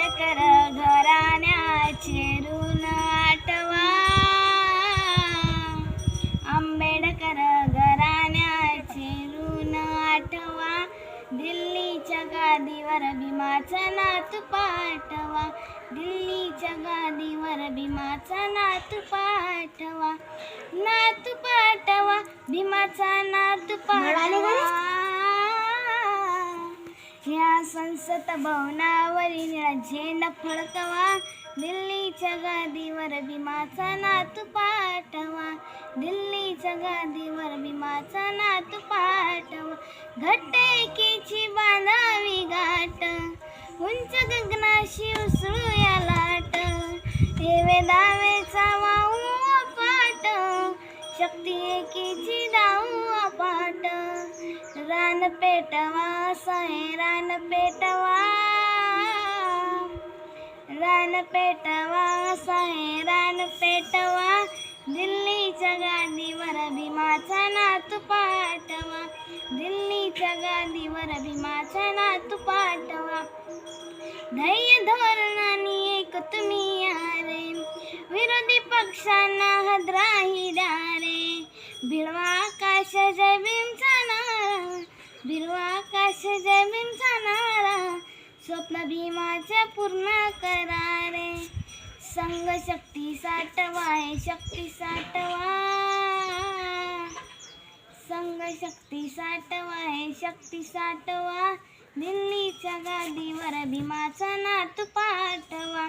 कर घराण्याचे ऋण आठवा. आंबेडकर घराण्याचे ऋण आठवा. दिल्लीच्या गादीवर भीमाचा नात पाठवा. दिल्लीच्या गादीवर भीमाचा नात पाठवा. नात पाठवा भीमाचा नात पाठवा. ह्या संसद निळा झेंडा फडकवा. दिल्लीच्या गादीवर भीमाचा नातू पाठवा. दिल्लीच्या गादीवर भीमाचा नातू पाठवा. घट्ट एकीची बांधावी गाठ. उंच गगनाशी उसळूया लाट. हेवे दावेचा वाऊ रान पेटवा साहे रान पेटवा. रान पेटवा साहे रान पेटवा. दिल्लीच्या गादीवर भीमाचा नातू पाठवा. दिल्लीच्या गादीवर भीमाचा नातू पाठवा. धैर्य धोरणाने एक तुम्ही आरे विरोधी पक्षांना हदराही डारे भिडवा आकाश जय भीमचा जय भीमचा नारा स्वप्न भीमाचे पूर्ण करारे. संघ शक्ती साठवा हे शक्ती साठवा. संघ शक्ती साठवा हे शक्ती साठवा. दिल्लीच्या गादीवर भीमाचा नातू पाठवा.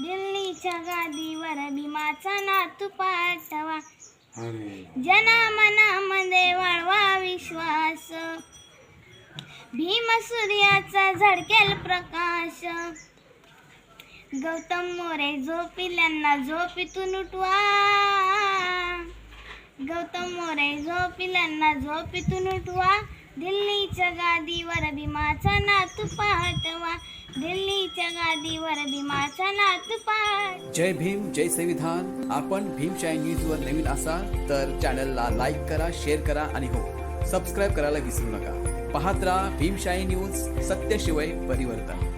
दिल्लीच्या गादीवर भीमाचा नातू पाठवा. जनामनामध्ये वाढवा विश्वास. भीम सूर्याचा झडकेल प्रकाश. गौतम मोरे झोपिल्यांना झोपीतून उठवा. गौतम मोरे झोपिल्यांना झोपीतून उठवा. दिल्लीच्या गादीवर भीमाचा नात पाठवा दिल्लीच्या गादीवर भीमाचा नात पाठ जय भीम जय संविधान. आपण भीमशाही न्यूजवर नवीन असाल तर चॅनलला लाईक करा शेअर करा आणि हो सबस्क्राईब करायला विसरू नका. पाहत राहा भीमशाही न्यूज सत्यशिवाय परिवर्तन.